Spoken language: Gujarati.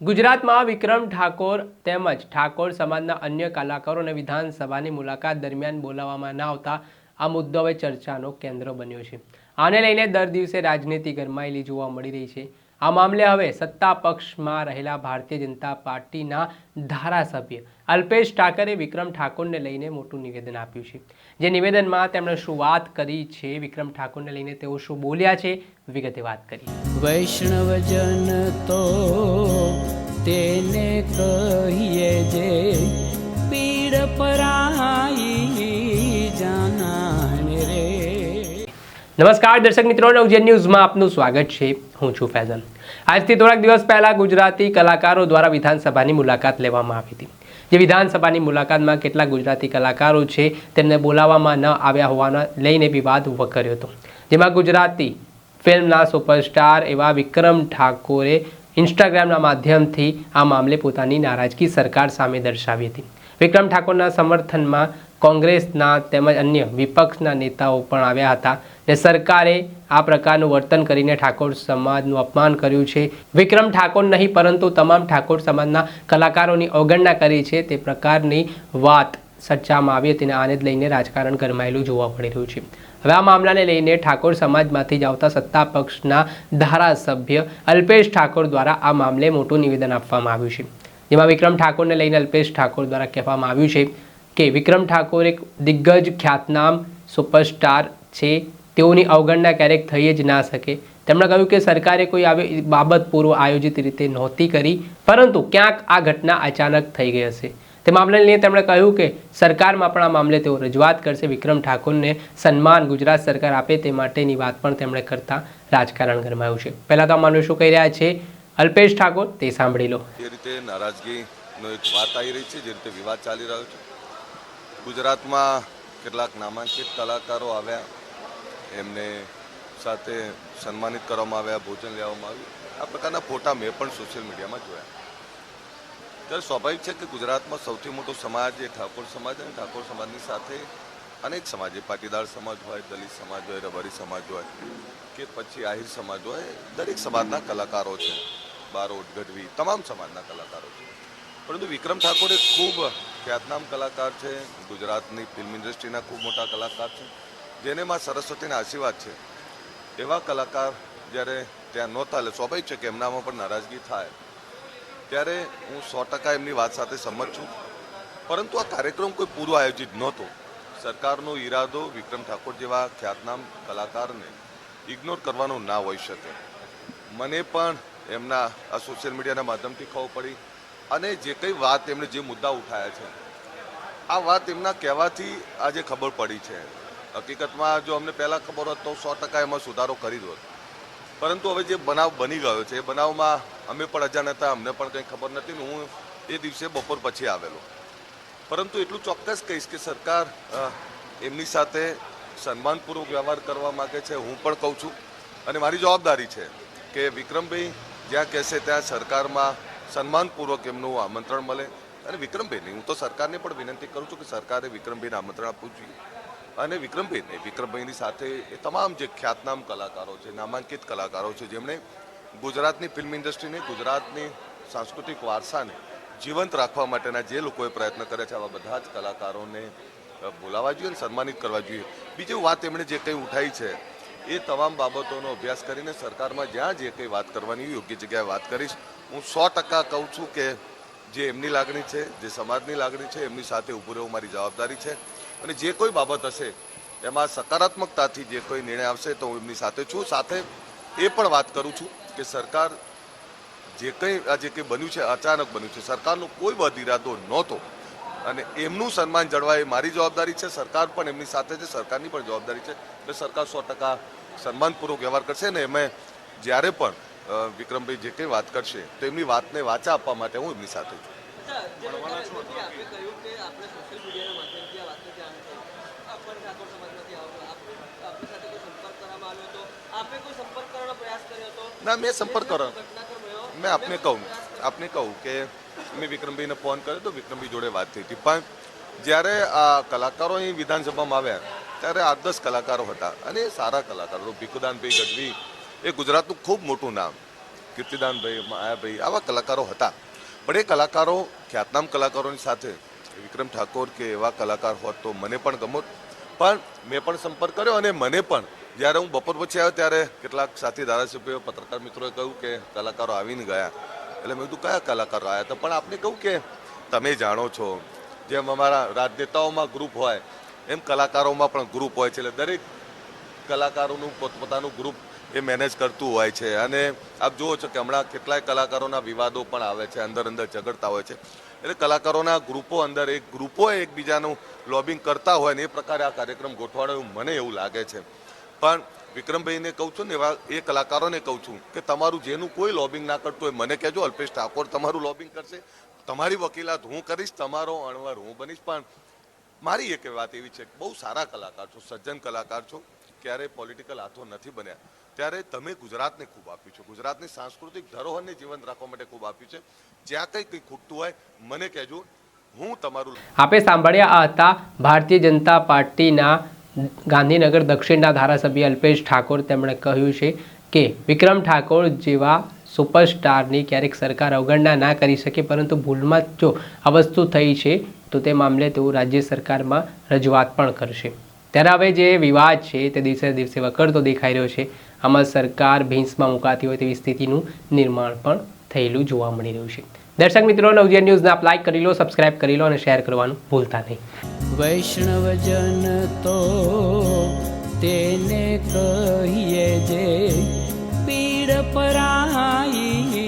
ગુજરાતમાં વિક્રમ ઠાકોર તેમજ ઠાકોર સમાજના અન્ય કલાકારોને વિધાનસભાની મુલાકાત દરમિયાન બોલાવવામાં ન આવતા આ મુદ્દો હવે ચર્ચાનો કેન્દ્ર બન્યો છે. આને લઈને દર દિવસે રાજનીતિ ગરમાયેલી જોવા મળી રહી છે. આ મામલે હવે સત્તા પક્ષમાં રહેલા ભારતીય જનતા પાર્ટીના ધારાસભ્ય અલ્પેશ ઠાકરે વિક્રમ ઠાકોરને લઈને મોટું નિવેદન આપ્યું છે. જે નિવેદનમાં તેમણે શું વાત કરી છે, વિક્રમ ઠાકોરને લઈને તેઓ શું બોલ્યા છે, વિગતે વાત કરી વૈષ્ણવજન તો તેને કહીએ જે પીડ પરાઈ નમસ્કાર દર્શક મિત્રો નવજન ન્યૂઝમાં આપનું સ્વાગત છે. હું છું ફૈઝન આજથી થોડાક દિવસ પહેલા ગુજરાતી કલાકારો દ્વારા વિધાનસભાની મુલાકાત લેવામાં આવી હતી. જે વિધાનસભાની મુલાકાતમાં કેટલા ગુજરાતી કલાકારો છે, તેમને બોલાવવામાં ન આવ્યા હોવાના લઈને વિવાદ ઊભો કર્યો હતો. જેમાં ગુજરાતી ફિલ્મના સુપરસ્ટાર એવા વિક્રમ ઠાકોરે ઇન્સ્ટાગ્રામના માધ્યમથી આ મામલે પોતાની નારાજગી સરકાર સામે દર્શાવી હતી. વિક્રમ ઠાકોરના સમર્થનમાં કોંગ્રેસના તેમજ અન્ય વિપક્ષના નેતાઓ પણ આવ્યા હતા ને સરકારે આ પ્રકારનું વર્તન કરીને ઠાકોર સમાજનું અપમાન કર્યું છે. વિક્રમ ઠાકોર નહીં, પરંતુ તમામ ઠાકોર સમાજના કલાકારોની અવગણના કરી છે. તે પ્રકારની વાત ચર્ચામાં આવી હતી આને જ લઈને રાજકારણ ગરમાયેલું જોવા મળી રહ્યું છે. હવે આ મામલાને લઈને ઠાકોર સમાજમાંથી જ આવતા સત્તા પક્ષના ધારાસભ્ય અલ્પેશ ઠાકોર દ્વારા આ મામલે મોટું નિવેદન આપવામાં આવ્યું છે. જેમાં વિક્રમ ઠાકોરને લઈને અલ્પેશ ઠાકોર દ્વારા કહેવામાં આવ્યું છે કે વિક્રમ ઠાકોર એક દિગ્ગજ ખ્યાતનામ સુપરસ્ટાર છે. તેઓની અવગણના ક્યારેક થઈ જ ના શકે. તેમણે કહ્યું કે સરકારે કોઈ આવી બાબત પૂર્વ આયોજિત રીતે નહોતી કરી, પરંતુ ક્યાંક આ ઘટના અચાનક થઈ ગઈ હશે. તે મામલાને લઈને તેમણે કહ્યું કે સરકારમાં પણ આ મામલે તેઓ રજૂઆત કરશે. વિક્રમ ઠાકોરને સન્માન ગુજરાત સરકાર આપે તે માટેની વાત પણ તેમણે કરતા રાજકારણ ગરમાયું છે. પહેલાં તો આ મામલે શું કહી રહ્યા છે? અલ્પેશ ઠાકોર, તે સાંભળી લો. જે રીતે નારાજગીનો એક વાત આવી રહી છે, જે રીતે વિવાદ ચાલી રહ્યો છે ગુજરાતમાં કેટલાક નામાંકિત કલાકારો આવ્યા. એમને સાથે સન્માનિત કરવામાં આવ્યા, ભોજન લેવામાં આવ્યું. આ પ્રકારના ફોટા મેં પણ સોશિયલ મીડિયામાં જોયા. ત્યારે સ્વાભાવિક છે કે ગુજરાતમાં સૌથી મોટો સમાજ એ ઠાકોર સમાજ અને ઠાકોર સમાજની સાથે અનેક સમાજ, એ પાટીદાર સમાજ હોય, દલિત સમાજ હોય, રબારી સમાજ હોય કે પછી આહિર સમાજ હોય, દરેક સમાજના કલાકારો છે. બારોટ, ગઢવી, તમામ સમાજના કલાકારો છે. પરંતુ વિક્રમ ઠાકોર એક ખૂબ ખ્યાતનામ કલાકાર છે, ગુજરાતની ફિલ્મ ઇન્ડસ્ટ્રીના ખૂબ મોટા કલાકાર છે, જેને માં સરસ્વતીના આશીર્વાદ છે. એવા કલાકાર જ્યારે ત્યાં નહોતા, એટલે સ્વાભાવિક છે કે એમનામાં પણ નારાજગી થાય. ત્યારે હું સો ટકા એમની વાત સાથે સંમત છું. પરંતુ આ કાર્યક્રમ કોઈ પૂર્વ આયોજિત નહોતો. સરકારનો ઈરાદો વિક્રમ ઠાકોર જેવા ખ્યાતનામ કલાકારને ઇગ્નોર કરવાનો ના હોઈ શકે. મને પણ એમના આ સોશિયલ મીડિયાના માધ્યમથી ખબર પડી. અને જે કંઈ વાત એમણે જે મુદ્દા ઉઠાયા છે, આ વાત એમના કહેવાથી આજે ખબર પડી છે. હકીકતમાં જો અમને પહેલાં ખબર હોત તો સો ટકા એમાં સુધારો કરી દોત. પરંતુ હવે જે બનાવ બની ગયો છે, એ બનાવમાં અમે પણ અજાણ હતા, અમને પણ કંઈ ખબર નથી ને હું એ દિવસે બપોર પછી આવેલો. પરંતુ એટલું ચોક્કસ કહીશ કે સરકાર એમની સાથે સન્માનપૂર્વક વ્યવહાર કરવા માગે છે, હું પણ કહું છું. અને મારી જવાબદારી છે કે વિક્રમભાઈ જ્યાં કહેશે ત્યાં સરકારમાં સન્માનપૂર્વક એમનું આમંત્રણ મળે. અને વિક્રમભાઈને હું તો સરકારને પણ વિનંતી કરું છું કે સરકારે વિક્રમભાઈને આમંત્રણ આપવું જોઈએ. અને વિક્રમભાઈને વિક્રમભાઈની સાથે એ તમામ જે ખ્યાતનામ કલાકારો છે, નામાંકિત કલાકારો છે, જેમણે ગુજરાતની ફિલ્મ ઇન્ડસ્ટ્રીને, ગુજરાતની સાંસ્કૃતિક વારસાને જીવંત રાખવા માટેના જે લોકોએ પ્રયત્ન કર્યા છે, આવા બધા જ કલાકારોને બોલાવવા જોઈએ અને સન્માનિત કરવા જોઈએ. બીજી વાત એમણે જે કંઈ ઉઠાઈ છે એ તમામ બાબતોનો અભ્યાસ કરીને સરકારમાં જ્યાં જે કંઈ વાત કરવાની યોગ્ય જગ્યાએ વાત કરીશ. હું સો ટકા કહું છું કે જે એમની લાગણી છે, જે સમાજની લાગણી છે, એમની સાથે ઊભું રહેવું મારી જવાબદારી છે. અને જે કોઈ બાબત હશે, એમાં સકારાત્મકતાથી જે કોઈ નિર્ણય આવશે તો હું એમની સાથે છું. સાથે એ પણ વાત કરું છું કે સરકાર જે કંઈ, આ જે કંઈ બન્યું છે, અચાનક બન્યું છે, સરકારનો કોઈ બધ ઇરાદો નહોતો. અને એમનું સન્માન જળવાય એ મારી જવાબદારી છે, સરકાર પણ એમની સાથે છે, સરકારની પણ જવાબદારી છે. એટલે સરકાર સો ટકા સન્માનપૂર્વક વ્યવહાર કરશે ને અમે જ્યારે પણ વિક્રમભાઈ જે કંઈ વાત કરશે તો એમની વાતને વાચા આપવા માટે હું એમની સાથે છું. ના મેં સંપર્ક કર્યો. મેં આપને કહું આપને કહું કે મેં વિક્રમભાઈને ફોન કર્યો તો વિક્રમભાઈ જોડે વાત થઈ હતી. પણ જ્યારે આ કલાકારો અહીં વિધાનસભામાં આવ્યા ત્યારે આઠ દસ કલાકારો હતા અને એ સારા કલાકારો. ભીખુદાનભાઈ ગઢવી, એ ગુજરાતનું ખૂબ મોટું નામ, કીર્તિદાનભાઈ, માયાભાઈ, આવા કલાકારો હતા. પણ એ કલાકારો, ખ્યાતનામ કલાકારોની સાથે, વિક્રમ ઠાકોર કે એવા કલાકાર હોત તો મને પણ ગમો પણ મેં પણ સંપર્ક કર્યો અને મને પણ, જ્યારે હું બપોર પછી આવ્યો ત્યારે કેટલાક સાથી ધારાસભ્યો, પત્રકાર મિત્રોએ કહ્યું કે કલાકારો આવીને ગયા. એટલે મેં કીધું, કયા કલાકારો આવ્યા હતા પણ આપને કહું કે તમે જાણો છો, જેમ અમારા રાજનેતાઓમાં ગ્રુપ હોય એમ કલાકારોમાં પણ ગ્રુપ હોય છે. એટલે દરેક કલાકારોનું પોતપોતાનું ગ્રુપ એ મેનેજ કરતું હોય છે. અને આપ જુઓ છો કે હમણાં કેટલાય કલાકારોના વિવાદો પણ આવે છે, અંદર અંદર ઝઘડતા હોય છે. એટલે કલાકારોના ગ્રુપો અંદર એક ગ્રુપો એકબીજાનું લોબિંગ કરતા હોય ને એ પ્રકારે આ કાર્યક્રમ ગોઠવાડો મને એવું લાગે છે. પણ વિક્રમભાઈને કહું છું ને, એવા એ કલાકારોને કહું છું કે તમારું જેનું કોઈ લોબિંગ ના કરતું હોય, મને કહેજો અલ્પેશ ઠાકોર તમારું લોબિંગ કરશે. તમારી વકીલાત હું કરીશ, તમારો અણવર હું બનીશ. પણ મારી એક વાત એવી છે બહુ સારા કલાકાર છો, સજ્જન કલાકાર છો, ક્યારેય પોલિટિકલ હાથો નથી બન્યા. ત્યારે તમે ગુજરાતને ખૂબ આપ્યું છે. ગુજરાતની સાંસ્કૃતિક ધરોહરને જીવંત રાખવા માટે ખૂબ આપ્યું છે. જ્યાં કંઈ કંઈ ખૂટતું હોય, મને કહેજો, હું તમારું આપે સાંભળ્યા હતા ભારતીય જનતા પાર્ટીના ગાંધીનગર દક્ષિણના ધારાસભ્ય અલ્પેશ ઠાકોર. તેમણે કહ્યું છે કે વિક્રમ ઠાકોર જેવા સુપરસ્ટારની ક્યારેક સરકાર અવગણના ના કરી શકે, પરંતુ ભૂલમાં જો આ વસ્તુ થઈ છે તો તે મામલે તેઓ રાજ્ય સરકારમાં રજૂઆત પણ કરશે. ત્યારે હવે જે વિવાદ છે તે દિવસે દિવસે વકરતો દેખાઈ રહ્યો છે. આમાં સરકાર ભીંસમાં મુકાતી હોય તેવી સ્થિતિનું નિર્માણ પણ થયેલું જોવા મળી રહ્યું છે. દર્શક મિત્રો, નવજીવન ન્યૂઝને આપ લાઈક કરી લો સબસ્ક્રાઇબ કરી લો અને શેર કરવાનું ભૂલતા નહીં. વૈષ્ણવજન તો તેને કહીએ જે પીડ પરાઈ